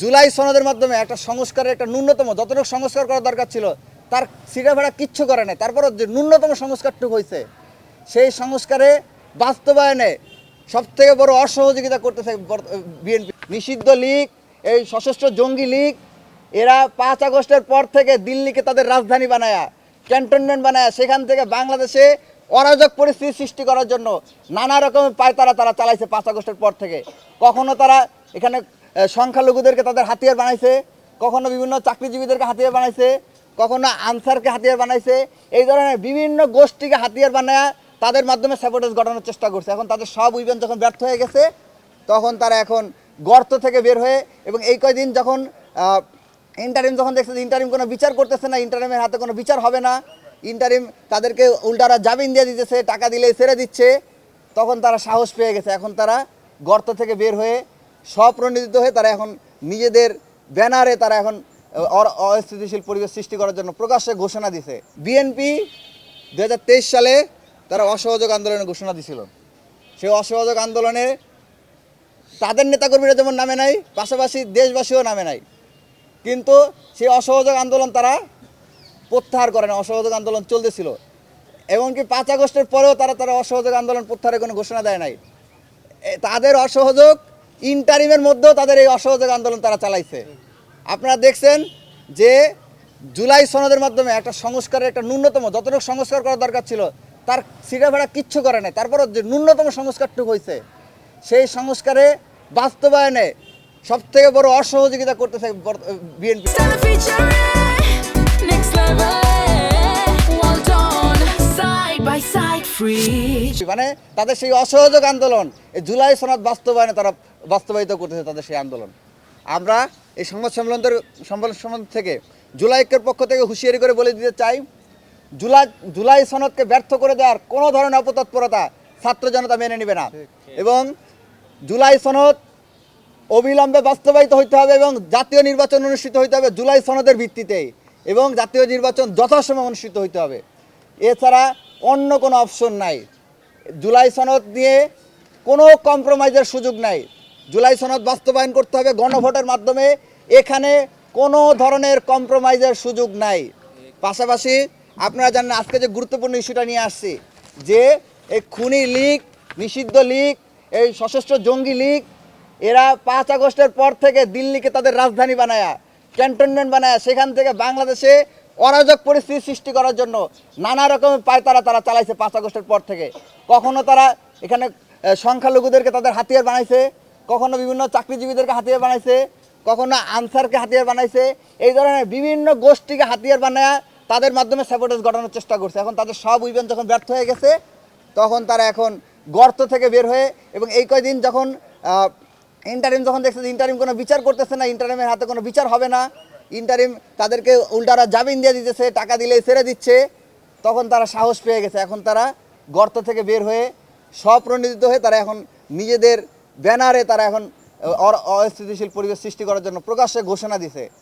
জুলাই সনদের মাধ্যমে একটা সংস্কারের একটা ন্যূনতম, যতটুকু সংস্কার করা দরকার ছিল, তার সিটা ভাড়া কিচ্ছু করে নাই। তারপর যে ন্যূনতম সংস্কারটুকু হয়েছে সেই সংস্কারে বাস্তবায়নে সব থেকে বড় অসহযোগিতা করতেছে বিএনপি। নিষিদ্ধ লীগ, এই সশস্ত্র জঙ্গি লীগ, এরা পাঁচ আগস্টের পর থেকে দিল্লিকে তাদের রাজধানী বানায়া, ক্যান্টনমেন্ট বানায়, সেখান থেকে বাংলাদেশে অরাজক পরিস্থিতি সৃষ্টি করার জন্য নানা রকমের পায়তারা তারা চালাইছে পাঁচ আগস্টের পর থেকে। কখনো তারা এখানে সংখ্যালঘুদেরকে তাদের হাতিয়ার বানাইছে, কখনো বিভিন্ন চাকরিজীবীদেরকে হাতিয়ার বানাইছে, কখনো আনসারকে হাতিয়ার বানাইছে, এই ধরনের বিভিন্ন গোষ্ঠীকে হাতিয়ার বানায় তাদের মাধ্যমে স্যাবোটেজ ঘটানোর চেষ্টা করছে। এখন তাদের সব ইভেন্ট যখন ব্যর্থ হয়ে গেছে, তখন তারা এখন গর্ত থেকে বের হয়ে এবং এই কয়দিন যখন ইন্টারিম যখন দেখছে যে ইন্টারিম কোনো বিচার করতেছে না ইন্টারিমের হাতে কোনো বিচার হবে না ইন্টারিম তাদেরকে উল্টারা জামিন দিয়ে দিতেছে, টাকা দিলে ছেড়ে দিচ্ছে, তখন তারা সাহস পেয়ে গেছে। এখন তারা গর্ত থেকে বের হয়ে স্বপ্রণোদিত হয়ে তারা এখন নিজেদের ব্যানারে তারা এখন অস্থিতিশীল পরিবেশ সৃষ্টি করার জন্য প্রকাশ্যে ঘোষণা দিছে। বিএনপি দু হাজার তেইশ সালে তারা অসহযোগ আন্দোলনের ঘোষণা দিছিল। সেই অসহযোগ আন্দোলনে তাদের নেতাকর্মীরা যেমন নামে নাই, পাশাপাশি দেশবাসীও নামে নাই। কিন্তু সেই অসহযোগ আন্দোলন তারা প্রত্যাহার করে না অসহযোগ আন্দোলন চলতেছিল। এমনকি পাঁচ আগস্টের পরেও তারা তারা অসহযোগ আন্দোলন প্রত্যাহারের কোনো ঘোষণা দেয় নাই। তাদের অসহযোগ ইন্টারিমের মধ্যেও তাদের এই অসহযোগ আন্দোলন তারা চালাইছে। আপনারা দেখছেন যে জুলাই সনদের মাধ্যমে একটা সংস্কারের একটা ন্যূনতম, যতটুকু সংস্কার করা দরকার ছিল, তার সিটা ভাড়া কিচ্ছু করে নাই। তারপরও যে ন্যূনতম সংস্কারটুকু হয়েছে সেই সংস্কারে বাস্তবায়নে সব থেকে বড় অসহযোগিতা করতেছে বিএনপি। By side, free. মানে তাদের সেই অসহযোগ আন্দোলন এই জুলাই সনদ বাস্তবায়নে তারা বাস্তবায়িত করতেছে তাদের সেই আন্দোলন। আমরা এই সংবাদ সম্মেলনের সংবাদ সম্মেলন থেকে জুলাই ঐক্যের পক্ষ থেকে হুঁশিয়ারি করে বলে দিতে চাই জুলাই জুলাই সনদকে ব্যর্থ করে দেওয়ার কোনো ধরনের অপতৎপরতা ছাত্র জনতা মেনে নেবে না। এবং জুলাই সনদ অবিলম্বে বাস্তবায়িত হইতে হবে এবং জাতীয় নির্বাচন অনুষ্ঠিত হইতে হবে জুলাই সনদের ভিত্তিতে এবং জাতীয় নির্বাচন যথাসময় অনুষ্ঠিত হইতে হবে। এছাড়া অন্য কোনো অপশন নাই। জুলাই সনদ নিয়ে কোনো কম্প্রোমাইজের সুযোগ নাই। জুলাই সনদ বাস্তবায়ন করতে হবে গণভোটের মাধ্যমে। এখানে কোনো ধরনের কম্প্রোমাইজের সুযোগ নাই। পাশাপাশি আপনারা জানেন আজকে যে গুরুত্বপূর্ণ ইস্যুটা নিয়ে আসছি, যে এই খুনি লীগ, নিষিদ্ধ লীগ, এই সশস্ত্র জঙ্গি লীগ, এরা পাঁচ আগস্টের পর থেকে দিল্লিকে তাদের রাজধানী বানায়া, ক্যান্টনমেন্ট বানায়, সেখান থেকে বাংলাদেশে অরাজক পরিস্থিতি সৃষ্টি করার জন্য নানা রকমের পায়তারা তারা চালাইছে পাঁচ আগস্টের পর থেকে। কখনো তারা এখানে সংখ্যালঘুদেরকে তাদের হাতিয়ার বানাইছে, কখনো বিভিন্ন চাকরিজীবীদেরকে হাতিয়ার বানাইছে, কখনো আনসারকে হাতিয়ার বানাইছে, এই ধরনের বিভিন্ন গোষ্ঠীকে হাতিয়ার বানায় তাদের মাধ্যমে স্যাবোটেজ ঘটানোর চেষ্টা করছে। এখন তাদের সব ইভেন্ট যখন ব্যর্থ হয়ে গেছে, তখন তারা এখন গর্ত থেকে বের হয়ে এবং এই কয়দিন যখন ইন্টারিম যখন দেখছে ইন্টারিম কোনো বিচার করতেছে না ইন্টারিমের হাতে কোনো বিচার হবে না ইন্টারিম তাদেরকে উল্টারা জামিন দিয়ে দিতেছে, টাকা দিলে ছেড়ে দিচ্ছে। তখন তারা সাহস পেয়ে গেছে। এখন তারা গর্ত থেকে বের হয়ে স্বপ্রণোদিত হয়ে তারা এখন নিজেদের ব্যানারে তারা এখন অস্থিতিশীল পরিবেশ সৃষ্টি করার জন্য প্রকাশ্যে ঘোষণা দিছে।